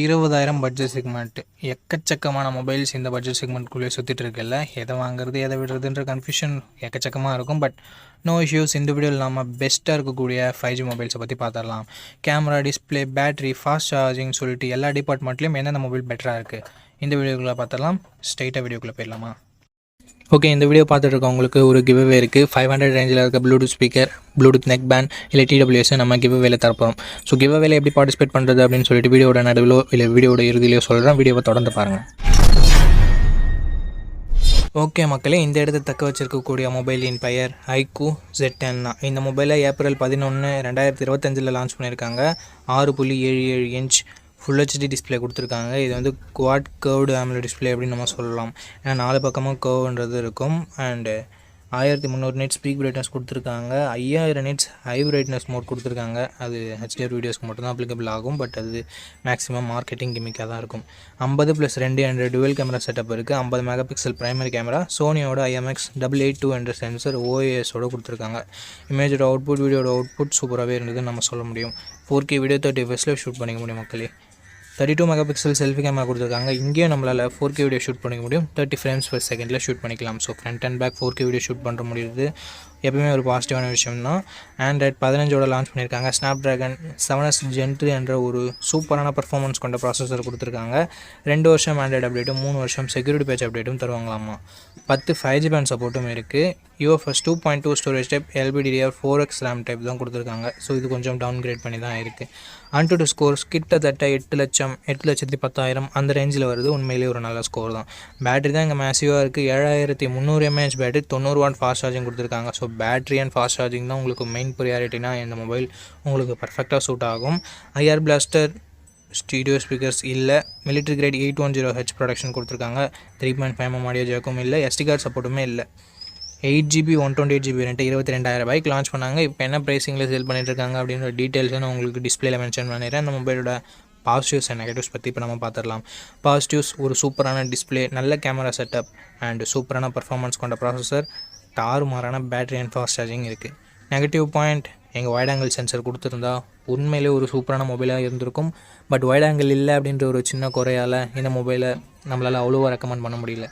இருபதாயிரம் budget segment எக்கச்சக்கமான mobiles இந்த பட்ஜெட் செக்மெண்ட்குள்ளே சுற்றிட்டு இருக்குல்ல? எதை வாங்குறது எதை விடுறதுன்ற கன்ஃபியூஷன் எக்கச்சக்கமாக இருக்கும். பட் நோ இஷ்யூஸ் இந்த வீடியோ நம்ம பெஸ்ட்டாக இருக்கக்கூடிய ஃபைவ் ஜி மொபைல்ஸை பற்றி பார்த்துடலாம் camera display battery fast charging சொல்லிட்டு எல்லா டிபார்ட்மெண்ட்லேயும் என்னென்ன மொபைல் பெட்டராக இருக்குது இந்த வீடியோக்குள்ளே பார்த்துடலாம் ஸ்ட்ரைட்டாக வீடியோக்குள்ளே போயிடலாமா? ஓகே இந்த வீடியோ பார்த்துட்டு இருக்கவங்களுக்கு ஒரு கிவ்வே இருக்குது ஃபைவ் ஹண்ட்ரட் ரேஞ்சில் இருக்க bluetooth speaker bluetooth neck band இல்லை டிடபிள்யூஎஸ் நம்ம கிவ்வேல தரப்போம் ஸோ கிவ்வேல எப்படி பார்ட்டிசிபேட் பண்ணுறது அப்படின்னு சொல்லிட்டு வீடியோட நடுவிலோ இல்லை வீடியோட இறுதியிலையோ சொல்கிறேன் வீடியோவை தொடர்ந்து பாருங்கள் ஓகே மக்களே இந்த இடத்த தக்க வச்சிருக்கக்கூடிய மொபைலின் பெயர் ஐக்கூ ஜெட் டென் இந்த மொபைலை ஏப்ரல் பதினொன்று ரெண்டாயிரத்தி இருபத்தஞ்சில் லான்ச் பண்ணியிருக்காங்க. ஆறு புள்ளி ஏழு ஏழு இன்ச் ஃபுல் ஹெச்டி டிஸ்பிளே கொடுத்துருக்காங்க. இது வந்து குவாட் கேர்வ்டு ஆம்ல டிஸ்பிளே அப்படின்னு நம்ம சொல்லலாம். ஏன்னா நாலு பக்கமும் கேர்வ்ன்றது இருக்கும். அண்டு ஆயிரத்தி முந்நூறு நெட் ஸ்பீக் பிரைட்னஸ் கொடுத்துருக்காங்க. ஐயாயிரம் நைட்ஸ் ஹை பிரைட்னஸ் மோட் கொடுத்துருக்காங்க. அது ஹெச்டிஆர் வீடியோஸ்க்கு மட்டும்தான் அப்ளிகபிள் ஆகும். பட் அது மேக்ஸிமம் மார்க்கெட்டிங் கிமிக்காக தான் இருக்கும். ஐம்பது ப்ளஸ் ரெண்டு என்ற டுவெல் கேமரா செட்டப் இருக்குது ஐம்பது மெகா பிக்சல் ப்ரைமரி கேமரா சோனியோட ஐஎம்எக்ஸ் டபுள் எயிட் டூ என்ற சென்சர் ஓஏஎஸோட கொடுத்துருக்காங்க. இமேஜோட அவுட்புட் வீடியோட அவுட்புட் சூப்பராகவே இருந்ததுன்னு நம்ம சொல்ல முடியும். ஃபோர் கே வீடியோ தேர்ட்டி ஃபஸ்ட்டில் ஷூட் பண்ணிக்க முடியும் மக்களே. Thirty two mega pixel selfie camera கொடுத்துருக்காங்க. இங்கேயும் நம்மளால் ஃபோர் கே வீடியோ ஷூட் பண்ணிக்க முடியும். தேர்ட்டி ஃப்ரேம்ஸ் பர் செகண்டில் ஷூட் பண்ணிக்கலாம். So front and back four K video shoot பண்ணுற முடியுது. எப்பவுமே ஒரு பாசிட்டிவான விஷயம் தான் ஆண்ட்ராய்ட் பதினஞ்சோட லான்ச் பண்ணியிருக்காங்க. Snapdragon seven S gen three என்ற ஒரு சூப்பரான பர்ஃபார்மன்ஸ் கொண்ட ப்ராசஸர் கொடுத்துருக்காங்க. ரெண்டு வருஷம் ஆண்ட்ராய்டு அப்டேட்டும் மூணு வருஷம் செக்யூரிட்டி பேட்ச் அப்டேட்டும் தருவாங்களாமா? பத்து ஃபைவ் ஜி பேண்ட் சப்போர்ட்டும் இருக்குது UFS two point two storage type LPDDR four X RAM type தான் கொடுத்துருக்காங்க. ஸோ இது கொஞ்சம் டவுன் கிரேட் பண்ணி தான் இருக்குது அன்டு டு ஸ்கோர்ஸ் கிட்டத்தட்ட எட்டு லட்சம் எட்டு லட்சத்தி பத்தாயிரம் அந்த ரேஞ்சில் வருது. உண்மையிலேயே ஒரு நல்ல ஸ்கோர் தான். பேட்டரி தான் இங்கே மேசிவாக இருக்குது ஏழாயிரத்தி முந்நூறு எம்ஏஹெச் பேட்டரி தொண்ணூறு வாட் ஃபாஸ்ட் சார்ஜிங் கொடுத்துருக்காங்க. So battery and fast charging தான் உங்களுக்கு மெயின் ப்ரியாரிட்டினா இந்த மொபைல் உங்களுக்கு பர்ஃபெக்டாக சூட் ஆகும். ஐஆர் பிளாஸ்டர் ஸ்டீடியோ ஸ்பீக்கர்ஸ் இல்லை. Military grade eight one zero H protection கொடுத்துருக்காங்க. Three point five M audio இல்லை. எஸ்டி கார்டு சப்போர்ட்டுமே இல்லை. Eight GB one twenty eight GB ரெண்டு இருபத்தி ரெண்டாயிரம் ரூபாய்க்கு லான்ச் பண்ணாங்க. இப்போ என்ன ப்ரைஸிங்கில் சேல் பண்ணிட்டுருக்காங்க அப்படின்ற டீட்டெயில்ஸை நான் உங்களுக்கு டிஸ்பிளேல மென்ஷன் பண்ணிடுறேன். அந்த மொபைலோட பாசிட்டிவ்ஸ் அண்ட் நெகட்டிவ்ஸ் பற்றி இப்போ நம்ம பார்த்துடலாம். பாசிட்டிவ்ஸ் ஒரு சூப்பரான டிஸ்பிளே நல்ல கேமரா செட்டப் அண்ட் சூப்பரான பர்ஃபார்மன்ஸ் கொண்ட ப்ராசஸர் தாறுமாறான பேட்டரி அண்ட் ஃபாஸ்ட் சார்ஜிங் இருக்குது நெகட்டிவ் பாயிண்ட் எங்கள் வைட் ஆங்கிள் சென்சர் கொடுத்துருந்தா உண்மையிலே ஒரு சூப்பரான மொபைலாக இருந்திருக்கும். பட் வைட் ஆங்கிள் இல்லை அப்படின்ற ஒரு சின்ன குறையால் இந்த மொபைலை நம்மளால் அவ்வளோவா ரெக்கமெண்ட் பண்ண முடியல.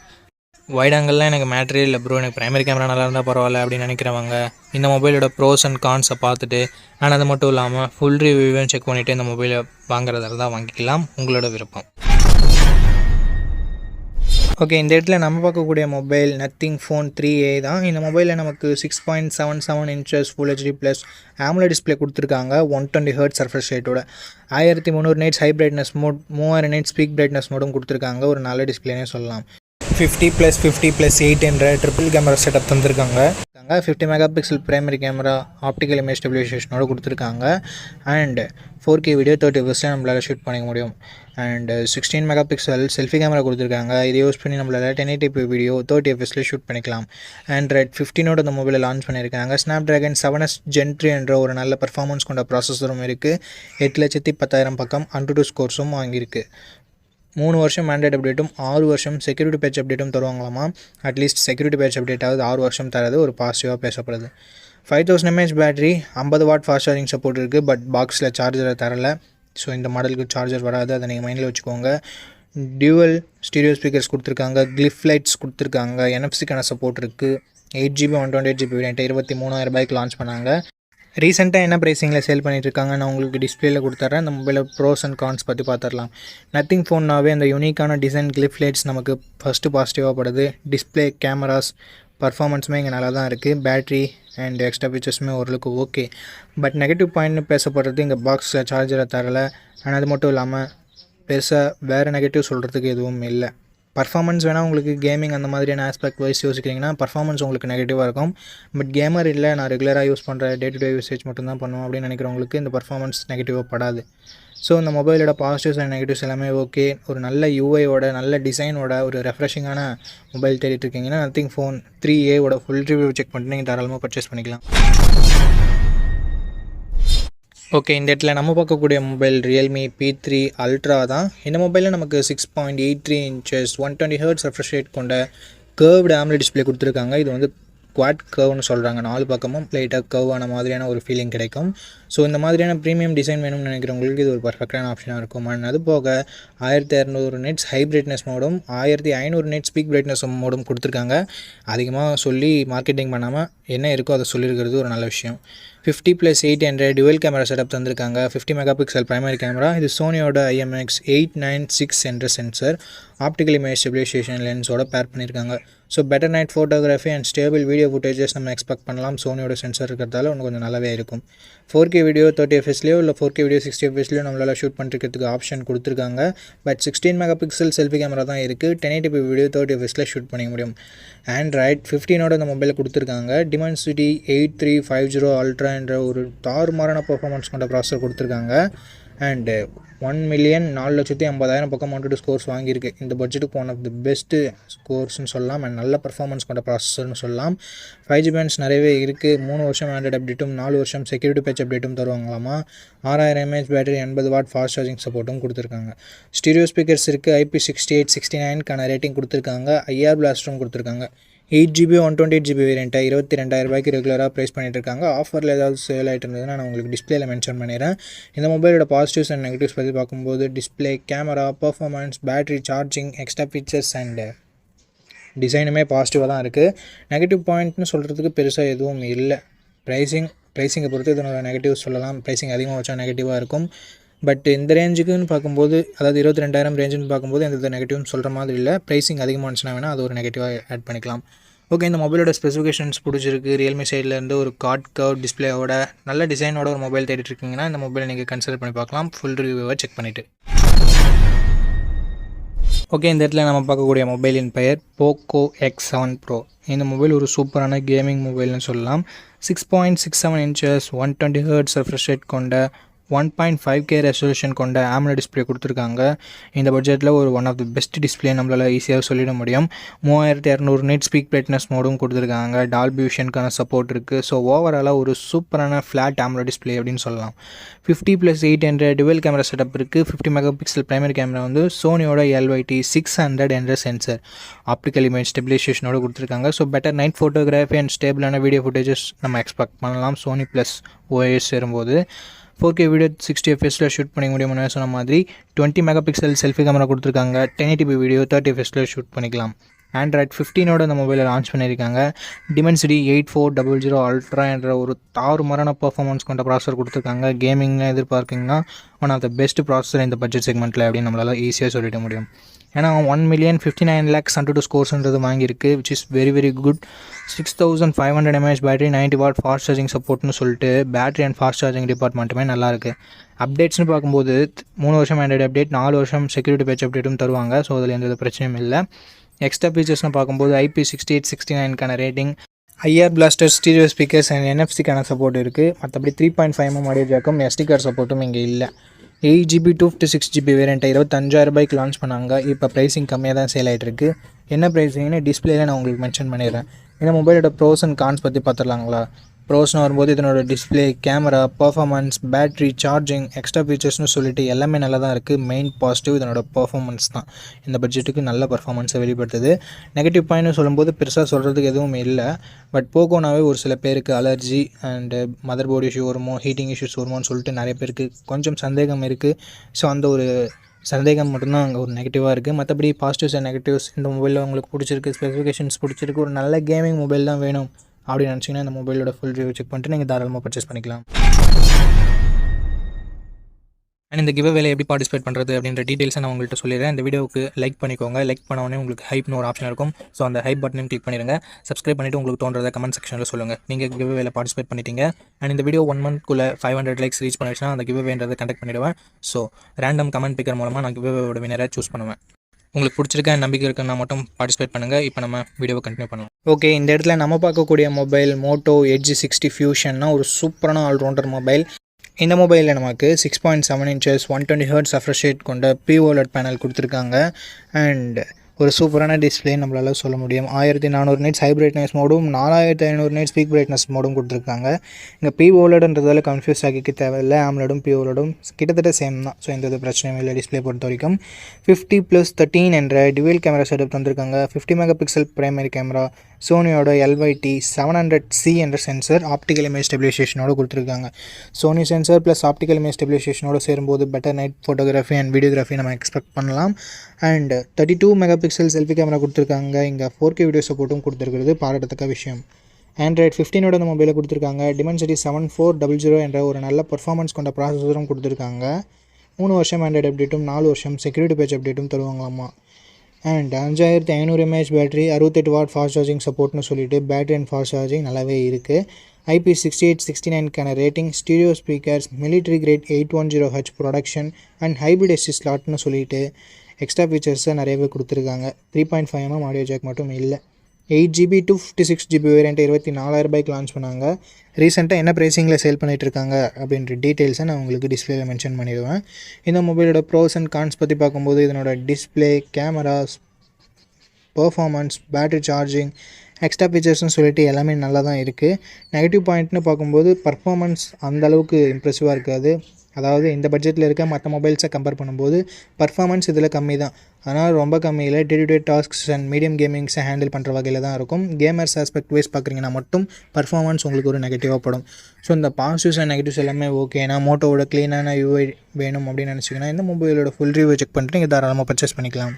வைட் ஆங்கிள்லாம் எனக்கு மேட்ரே இல்லை ப்ரோ எனக்கு ப்ரைமரி கேமரா நல்லா இருந்தால் பரவாயில்ல அப்படின்னு நினைக்கிறவங்க இந்த மொபைலோட ப்ரோஸ் அண்ட் கான்ஸை பார்த்துட்டு ஆனால் அது மட்டும் இல்லாமல் ஃபுல் ரிவ்யூவையும் செக் பண்ணிவிட்டு இந்த மொபைலை வாங்குறதால தான் வாங்கிக்கலாம். உங்களோட விருப்பம். ஓகே இந்த இடத்துல நம்ம பார்க்கக்கூடிய mobile nothing phone three A தான். இந்த மொபைலில் நமக்கு six point seven seven inches full HD plus AMOLED display கொடுத்துருக்காங்க ஒன் டுவெண்ட்டி ஹர்ட் சர்ஃபஸ் ரேட்டோட ஆயிரத்தி முந்நூறு நைட்ஸ் ஹை பிரைட்னஸ் மோட் மூவாயிரம் நைட் ஸ்பீக் பிரைட்னஸ் மோடும் கொடுத்துருக்காங்க ஒரு நல்ல டிஸ்பிளேனே சொல்லலாம். Fifty plus fifty plus eight என்ற ட்ரிபிள் கேமரா செட்டப் தந்திருக்காங்க. Fifty mega pixel primary camera optical image ஸ்டெபிலைசேஷனோட கொடுத்துருக்காங்க. And four K video thirty ஃபஸ்ட்டில் நம்மளால் ஷூட் பண்ணிக்க முடியும். And sixteen mega pixel selfie camera கொடுத்துருக்காங்க. இதை யூஸ் பண்ணி நம்மளால் டென் எயிட்டி வீடியோ தேர்ட்டி எஃப்எஸில் ஷூட் பண்ணிக்கலாம். ஆண்ட்ராய்ட் ஃபிஃப்டினோட அந்த மொபைலை லான்ச் பண்ணியிருக்காங்க. Snapdragon seven S gen three என்ற ஒரு நல்ல பர்ஃபார்மன்ஸ் கொண்ட ப்ராசஸரும் இருக்குது எட்டு லட்சத்தி பத்தாயிரம் பக்கம் அன்டு டூ ஸ்கோர்ஸும் வாங்கியிருக்கு. மூணு வருஷம் மேண்டேட் அப்டேட்டும் ஆறு வருஷம் செக்யூரிட்டி பேட்ச் அப்டேட்டும் தருவாங்களாமா? அட்லீஸ்ட் செக்யூரிட்டி பேட்ச் அப்டேட்டாவது ஆறு வருஷம் தரது ஒரு பாசிட்டிவாக பேசப்படுது. ஃபைவ் தௌசண்ட் எம்ஏஹெச் பேட்டரி ஐம்பது வாட் ஃபாஸ்ட் சார்ஜிங் சப்போர்ட் இருக்குது பட் பாக்ஸில் சார்ஜரை தரல. ஸோ இந்த மாடலுக்கு சார்ஜர் வராது அதை நீங்கள் மைண்டில் வச்சுக்கோங்க. டியூவல் ஸ்டீரியோ ஸ்பீக்கர்ஸ் கொடுத்துருக்காங்க கிளிஃப் லைட்ஸ் கொடுத்துருக்காங்க என்எஃப்சிக்கான சப்போர்ட் இருக்குது eight GB one twenty eight GB variant இருபத்தி மூணாயிரம் ரூபாய்க்கு லான்ச் பண்ணாங்க. ரீசெண்டாக என்ன ப்ரைஸிங்கில் சேல் பண்ணிகிட்ருக்காங்க இருக்காங்க நான் உங்களுக்கு டிஸ்பிளேல கொடுத்துட்றேன் அந்த மொபைலில் ப்ரோஸ் அண்ட் கான்ஸ் பற்றி பார்த்துடலாம் நத்திங் ஃபோன்னாவே அந்த யூனிக்கான டிசைன் கிளிப் லைட்ஸ் நமக்கு ஃபஸ்ட்டு பாசிட்டிவாக படுது. டிஸ்பிளே கேமராஸ் பர்ஃபார்மன்ஸுமே இங்கே நல்லா தான் இருக்குது பேட்ரி அண்ட் எக்ஸ்ட்ரா ஃபீச்சர்ஸுமே ஓரளவுக்கு ஓகே பட் நெகட்டிவ் பாயிண்ட்னு பேசப்படுறது இங்கே பாக்ஸில் சார்ஜரை தரலை. ஆனால் அது மட்டும் இல்லாமல் பெருசாக வேறு நெகட்டிவ் சொல்கிறதுக்கு எதுவும் இல்லை. பர்ஃபார்மன்ஸ் வேணால் உங்களுக்கு கேமிங் அந்த மாதிரியான ஆஸ்பெக்ட் வைஸ் யோசிக்கிறீங்கன்னா பர்ஃபார்மன்ஸ் உங்களுக்கு நெகட்டிவாக இருக்கும். பட் கேமர் இல்லை நான் ரெகுலராக யூஸ் பண்ணுற டே டு டே யூசேஜ் மட்டும்தான் பண்ணுவோம் அப்படின்னு நினைக்கிறவங்களுக்கு இந்த பர்ஃபார்மன்ஸ் நெகட்டிவாக படாது. ஸோ இந்த மொபைலோட பாசிட்டிவ்ஸ் அண்ட் நெகட்டிவ்ஸ் எல்லாமே ஓகே ஒரு நல்ல யூஐயோட நல்ல டிசைனோட ஒரு ரெஃப்ரெஷிங்கான மொபைல் தேடிட்டு இருக்கீங்கன்னா நத்திங் ஃபோன் த்ரீ ஏவோட ஃபுல் ரிவ்யூ செக் பண்ணிட்டு நீங்கள் தாராளமாக பர்ச்சேஸ் பண்ணிக்கலாம். ஓகே இந்த இடத்துல நம்ம பார்க்கக்கூடிய mobile realme P three ultra தான். இந்த மொபைலில் நமக்கு six point eight three inches one twenty hertz refresh rate கொண்ட கேர்வ்டு ஆம்லி டிஸ்பிளே கொடுத்துருக்காங்க. இது வந்து குவாட் கர்வ்னு சொல்கிறாங்க நாலு பக்கமும் லைட்டாக கர்வ் ஆன மாதிரியான ஒரு ஃபீலிங் கிடைக்கும். ஸோ இந்த மாதிரியான ப்ரீமியம் டிசைன் வேணும்னு நினைக்கிறவங்களுக்கு இது ஒரு பர்ஃபெக்டான ஆப்ஷனாக இருக்கும். அண்ட் அது போக ஆயிரத்தி இரநூறு நெட்ஸ் ஹை பிரைட்னஸ் மோடும் ஆயிரத்தி ஐநூறு நெட் ஸ்பீக் பிரைட்னஸ் மோடும் கொடுத்துருக்காங்க. அதிகமாக சொல்லி மார்க்கெட்டிங் பண்ணாமல் என்ன இருக்கோ அதை சொல்லியிருக்கிறது ஒரு நல்ல விஷயம். Fifty plus eight hundred dual camera setup தந்திருக்காங்க. Fifty mega pixel primary camera இது சோனியோட ஐஎம்எக்ஸ் எயிட் நைன் சிக்ஸ் என்ற சென்சர் ஆப்டிக்கல் இமேஜ் ஸ்டெபிலைசேஷன் லென்ஸோட பேர் பண்ணியிருக்காங்க so better night photography and stable video footages நம்ம எக்ஸ்பெக்ட் பண்ணலாம். சோனியோட சென்சர் இருக்கிறதால ஒன்று கொஞ்சம் நல்லாவே இருக்கும். ஃபோர் கே வீடியோ தேர்ட்டி எஃப்எஸ்லையோ இல்லை ஃபோர் கே வீடியோ சிக்ஸ்டி எஃப்எஸ்லையோ நம்மளால் ஷூட் பண்ணுறதுக்கு ஆப்ஷன் கொடுத்துருக்காங்க. But sixteen mega pixel selfie camera தான் இருக்குது டென் எயிட்டி வீடியோ தேர்ட்டி எஃப்எஸில் ஷூட் பண்ணிக்க முடியும். ஆண்ட்ராய்ட் ஃபிஃப்டீனோட இந்த மொபைலில் கொடுத்துருக்காங்க. Dimensity eight three five zero ultra என்ற ஒரு தாறுமாறான பர்ஃபார்மன்ஸ் கொண்ட ப்ராசர் கொடுத்துருக்காங்க. அண்டு ஒன் மில்லியன் நாலு லட்சத்தி ஐம்பதாயிரம் பக்கம் மவுண்டட் ஸ்கோர்ஸ் வாங்கியிருக்கு. இந்த பட்ஜெட்டுக்கு ஒன் ஆஃப் தி பெஸ்ட்டு ஸ்கோர்ஸ்னு சொல்லலாம். அண்ட் நல்ல பர்ஃபார்மன்ஸ் கொண்ட ப்ராசஸர்னு சொல்லலாம். ஃபைவ் ஜி பேண்ட்ஸ் நிறையவே இருக்குது மூணு வருஷம் ஆண்ட்ராய்ட் அப்டேட்டும் நாலு வருஷம் செக்யூரிட்டி பேட்ச் அப்டேட்டும் தருவாங்களாமா? ஆறாயிரம் எம்ஏஹெச் பேட்டரி எண்பது வாட் ஃபாஸ்ட் சார்ஜிங் சப்போர்ட்டும் கொடுத்துருக்காங்க. ஸ்டீரியோ ஸ்பீக்கர்ஸ் இருக்குது ஐபி சிக்ஸ்டி எயிட் சிக்ஸ்டி நைனுக்கான ரேட்டிங் கொடுத்துருக்காங்க. ஐஆர் பிளாஸ்டரும் கொடுத்துருக்காங்க. Eight GB one twenty eight GB வேரியண்ட்டை இருபத்தி ரெண்டாயிரம் ரூபாய்க்கு ரெகுலராக ப்ரைஸ் பண்ணிட்டுருக்காங்க. ஆஃபரில் ஏதாவது சேல் ஆகிட்டு இருந்ததுன்னா நான் உங்களுக்கு டிஸ்பிளேல மென்ஷன் பண்ணிடுறேன். இந்த மொபைலோட பாசிட்டிவ்ஸ் அண்ட் நெகட்டிவ்ஸ் பற்றி பார்க்கும்போது display camera performance battery charging extra features and டிசைனுமே பாசிட்டிவாக தான் இருக்குது நெகட்டிவ் பாயிண்ட்னு சொல்கிறதுக்கு பெருசாக எதுவும் இல்லை. ப்ரைஸிங் ப்ரைஸிங்கை பொறுத்து இதனோட நெகட்டிவ் சொல்லலாம். ப்ரைஸிங் அதிகமாக வச்சா நெகட்டிவாக இருக்கும். பட் இந்த ரேஞ்சுக்குன்னு பார்க்கும்போது அதாவது இருபத்தி ரெண்டாயிரம் ரேஞ்சுன்னு பார்க்கும்போது எந்த நெகட்டிவ்னு சொல்கிற மாதிரி இல்லை. ப்ரைஸிங் அதிகமாக இருந்துச்சுன்னா வேணால் அது ஒரு நெகட்டிவாக ஆட் பண்ணிக்கலாம். ஓகே இந்த மொபைலோட ஸ்பெசிஃபிகேஷன்ஸ் பிடிச்சிருக்கு. ரியல்மி சைட்லேருந்து ஒரு கார்ட் கவ் டிஸ்பிளேயோட நல்ல டிசைனோட ஒரு மொபைல் தேடிட்டு இருக்கீங்கன்னா இந்த மொபைலை நீங்கள் கன்சிடர் பண்ணி பார்க்கலாம். ஃபுல் ரிவ்யூவை செக் பண்ணிவிட்டு ஓகே இந்த இடத்துல நம்ம பார்க்கக்கூடிய மொபைலின் பெயர் போக்கோ எக்ஸ் செவன் ப்ரோ இந்த மொபைல் ஒரு சூப்பரான கேமிங் மொபைல்னு சொல்லலாம். Six point six seven inches one twenty hertz refresh rate கொண்ட one point five K resolution கொண்ட ஆம்ல டிஸ்பிளே கொடுத்துருக்காங்க. இந்த பட்ஜெட்டில் ஒரு one of the best display நம்மளால் ஈஸியாக சொல்லிட முடியும். மூவாயிரத்தி இரநூறு நெட் ஸ்பீக் பிரைட்னஸ் மோடும் கொடுத்துருக்காங்க. டால்பியூஷனுக்கான சப்போர்ட் இருக்குது ஸோ ஓவராலாக ஒரு சூப்பரான ஃப்ளாட் ஆம்ல டிஸ்பிளே அப்படின்னு சொல்லலாம். Fifty plus eight hundred dual camera setup இருக்குது fifty mega pixel primary camera வந்து சோனியோட எல்ஒய்டி சிக்ஸ் ஹண்ட்ரட் என்ற சென்சர் ஆப்டிக்கல் இமேஜ் ஸ்டெபிலைசேஷனோட கொடுத்துருக்காங்க. So better night photography and ஸ்டேபிளான video footages நம்ம எக்ஸ்பெக்ட் பண்ணலாம். சோனி ப்ளஸ் ஓஎஸ் வரும்போது ஃபோர் கே வீடியோ சிக்ஸ்டி எஃப்எஸில் ஷூட் பண்ணிக்க முடியும்னு சொன்ன மாதிரி twenty mega pixel selfie camera கொடுத்துருக்காங்க ten eighty p video thirty எஃப்எஸில் shoot பண்ணிக்கலாம். ஆண்ட்ராய்ட் ஃபிஃப்டீனோட அந்த மொபைலை லான்ச் பண்ணியிருக்காங்க. Dimensity eight four double zero ultra என்ற ஒரு தாறுமாறான பர்ஃபார்மன்ஸ் கொண்ட ப்ராசஸர் கொடுத்துருக்காங்க. கேமிங்லாம் எதிர்பார்க்கிங்கன்னா one of the best processor இந்த பட்ஜெட் செக்மெண்ட்டில் அப்படின்னு நம்மளால் ஈஸியாக சொல்லிட முடியும். ஏன்னா one million fifty nine lakhs hundred two ஸ்கோர்ஸ்ன்றது வாங்கியிருக்கு which is very very good six thousand five hundred mAh battery ninety watt fast charging சப்போர்ட்னு சொல்லிட்டு பேட்டரி அண்ட் ஃபாஸ்ட் சார்ஜிங் டிபார்ட்மெண்ட்டுமே நல்லாயிருக்கு. அப்டேட்ஸ்னு பார்க்கும்போது மூணு வருஷம் ஆண்ட்ராய்டு அப்டேட் நாலு வருஷம் செக்யூரிட்டி பேட்ச் அப்டேட்டும் தருவாங்க ஸோ அதில் எந்த பிரச்சனையும் இல்லை. எக்ஸ்ட்ரா ஃபீச்சர்ஸ்னு பார்க்கும்போது IP sixty eight sixty நைனுக்கான rating IR blaster stereo speakers and என்எஃப்சிக்கான support இருக்குது மற்றபடி three point five M audio ஜாக்கும் SD card சப்போர்ட்டும் இங்கே இல்லை. Eight GB two fifty six GB வேரியண்ட்டை இருபத்தஞ்சாயிரம் ரூபாய்க்கு லான்ச் பண்ணாங்க. இப்போ ப்ரைஸிங் கம்மியாக தான் சேல் ஆகிட்டுருக்கு என்ன ப்ரைஸிங்னு டிஸ்பிளேல நான் உங்களுக்கு மென்ஷன் பண்ணிடுறேன். இந்த மொபைலோட ப்ரோஸ் அண்ட் கான்ஸ் பற்றி பார்த்துடலாங்களா? ப்ரோஸ்னு வரும்போது இதனோட display camera performance battery charging extra ஃபீச்சர்ஸ்னு சொல்லிட்டு எல்லாமே நல்லா தான் இருக்குது மெயின் பாசிட்டிவ் இதனோட பர்ஃபாமன்ஸ் தான். இந்த பட்ஜெட்டுக்கு நல்ல பர்ஃபாமன்ஸை வெளிப்படுத்துது. நெகட்டிவ் பாயிண்ட்னு சொல்லும்போது பெருசாக சொல்கிறதுக்கு எதுவும் இல்லை. பட் போக்கோனாவே ஒரு சில பேருக்கு allergy and mother board issue வருமோ ஹீட்டிங் இஷ்யூஸ் வருமோன்னு சொல்லிட்டு நிறைய பேருக்கு கொஞ்சம் சந்தேகம் இருக்குது ஸோ அந்த ஒரு சந்தேகம் மட்டும்தான் அங்கே ஒரு நெகட்டிவாக இருக்குது மற்றபடி பாசிட்டிவ்ஸ் அண்ட் நெகட்டிவ்ஸ் இந்த மொபைலில் உங்களுக்கு பிடிச்சிருக்கு ஸ்பெசிஃபிகேஷன்ஸ் பிடிச்சிருக்கு. ஒரு நல்ல கேமிங் மொபைல் தான் வேணும். அப்படின்னு நினச்சிங்கன்னா இந்த மொபைலோட ஃபுல் ரிவ்யூ செக் பண்ணிட்டு நீங்கள் தாராளமாக பர்ச்சேஸ் பண்ணிக்கலாம். அண்ட் இந்த கிவ் வேலை எப்படி பார்ட்டிசிபேட் பண்ணுறது அப்படின்ற டீட்டெயில்ஸை நான் உங்கள்கிட்ட சொல்லிடுறேன். இந்த வீடியோவுக்கு லைக் பண்ணிக்கோங்க. லைக் பண்ண உடனே உங்களுக்கு ஹைப்னு ஒரு ஆப்ஷன் இருக்கும். ஸோ அந்த ஹைப் பட்டனையும் கிளிக் பண்ணிடுங்க சப்ஸ்கிரைப் பண்ணிவிட்டு உங்களுக்கு தோன்றதை கமெண்ட் செக்ஷனில் சொல்லுங்கள் நீங்கள் கிவ் வேலை பார்ட்டிசிபேட் பண்ணிட்டீங்க. அண்ட் இந்த வீடியோ ஒன் மந்த்க்குள்ளே ஃபைவ் ஹண்ட்ரட் லைக்ஸ் ரீச் பண்ணிடுச்சுன்னா அந்த கிவ் வேன்றதை கண்டக்ட் பண்ணிவிடுவேன் ஸோ ரேண்டம் கமெண்ட் பிக்கர் மூலமாக நான் கிவ் வேவோட வினரை சூஸ் பண்ணுவேன். உங்களுக்கு பிடிச்சிருக்க நம்பிக்கை இருக்குன்னா மட்டும் பார்ட்டிசிபேட் பண்ணுங்கள் இப்போ நம்ம வீடியோவை கண்டினியூ பண்ணலாம். ஓகே இந்த இடத்துல நம்ம பார்க்கக்கூடிய மொபைல் மோட்டோ எட்ஜி சிக்ஸ்டி ஃபியூஷன்னா ஒரு சூப்பரான ஆல்ரவுண்டர் மொபைல் இந்த மொபைலில் நமக்கு six point seven inches one twenty hertz refresh rate கொண்ட ப்ரீ ஓலட் பேனல் கொடுத்துருக்காங்க. அண்ட் ஒரு சூப்பரான டிஸ்பிளே நம்மளால் சொல்ல முடியும். ஆயிரத்தி நானூறு நைட்ஸ் ஹை பிரைட்னஸ் மோடும் நாலாயிரத்தி ஐநூறு நைட்ஸ் பீக் பிரைட்னஸ் மோடும் கொடுத்துருக்காங்க. இங்கே பி ஓலடுன்றதால கன்ஃபியூஸ் ஆகிக்க தேவையில்லை. ஆம்லடும் பி ஓலடும் கிட்டத்தட்ட சேம் தான். ஸோ எந்த ஒரு பிரச்சனையும் இல்லை டிஸ்பிளே பொறுத்த வரைக்கும். ஃபிஃப்டி ப்ளஸ் தேர்ட்டீன் என்ற டியூவல் கேமரா செட்டப் தந்திருக்காங்க. Fifty mega pixel primary camera சோனியோட LYT seven hundred C என்ற சென்சர் ஆப்டிக்கல் இமேஜ் ஸ்டெபிலைசேஷனோட கொடுத்துருக்காங்க. Sony sensor plus optical image ஸ்டெபிலைசேஷனோட சேரும்போது better night photography and videography நம்ம எக்ஸ்பெக்ட் பண்ணலாம். And thirty two mega pixel selfie camera கொடுத்துருக்காங்க. இங்கே four K video சப்போர்ட்டும் கொடுத்துருக்கிறது பாராட்டத்தக்க விஷயம். ஆண்ட்ராய்ட் ஃபிஃப்டீனோட இந்த மொபைலை கொடுத்துருக்காங்க. Dimensity seven four double zero என்ற ஒரு நல்ல பர்ஃபார்மன்ஸ் கொண்ட ப்ராசஸரும் கொடுத்துருக்காங்க. மூணு வருஷம் ஆண்ட்ராய்டு அப்டேட்டும் நாலு வருஷம் செக்யூரிட்டி பேஜ் அப்டேட்டும் தருவாங்களாமா? அண்ட் அஞ்சாயிரத்து ஐநூறு எம்ஏஹெச் பேட்டரி அறுபத்தெட்டு வாட் ஃபாஸ்ட் சார்ஜிங் சப்போர்ட்னு சொல்லிட்டு பேட்டரி அண்ட் ஃபாஸ்ட் சார்ஜிங் நல்லாவே இருக்குது IP sixty eight sixty நைனுக்கான rating stereo speakers military grade eight one zero H protection and hybrid SD ஸ்லாட்னு சொல்லிட்டு எக்ஸ்ட்ரா ஃபீச்சர்ஸை நிறையவே கொடுத்துருக்காங்க. Three point five mm audio jack மட்டும் இல்லை. Eight GB two fifty six GB variant இருபத்தி நாலாயிரம் ரூபாய்க்கு launch பண்ணாங்க. ரீசெண்டாக என்ன ப்ரைஸிங்கில் சேல் பண்ணிகிட்டு இருக்காங்க அப்படின்ற டீட்டெயில்ஸை நான் உங்களுக்கு டிஸ்பிளேல மென்ஷன் பண்ணிடுவேன். இந்த மொபைலோட ப்ரோஸ் அண்ட் கான்ஸ் பற்றி பார்க்கும்போது இதனோட display cameras performance battery charging extra ஃபீச்சர்ஸ்னு சொல்லிட்டு எல்லாமே நல்லா தான் இருக்குது நெகட்டிவ் பாயிண்ட்னு பார்க்கும்போது பர்ஃபார்மன்ஸ் அந்தளவுக்கு இம்ப்ரெசிவாக இருக்காது. அதாவது இந்த பட்ஜெட்டில் இருக்க மற்ற மொபைல்ஸை கம்பேர் பண்ணும்போது பர்ஃபார்மன்ஸ் இதில் கம்மி தான் ஆனால் ரொம்ப கம்மியில் day to day tasks and medium கேமிங்ஸை handle பண்ணுற வகையில் தான் இருக்கும். கேமர்ஸ் ஆஸ்பெக்ட் வைஸ் பார்க்குறீங்கன்னா மட்டும் பர்ஃபார்மன்ஸ் உங்களுக்கு ஒரு நெகட்டிவாக படும். ஸோ இந்த பாசிட்டிவ்ஸ் அண்ட் நெகட்டிவ்ஸ் எல்லாமே ஓகேனா மோட்டோவோட க்ளீனான யூஐ வேணும் அப்படின்னு நினச்சிங்கன்னா இந்த மொபைலோட ஃபுல் ரிவ்யூ செக் பண்ணிட்டு நீங்கள் தாராளமாக பர்ச்சேஸ் பண்ணிக்கலாம்.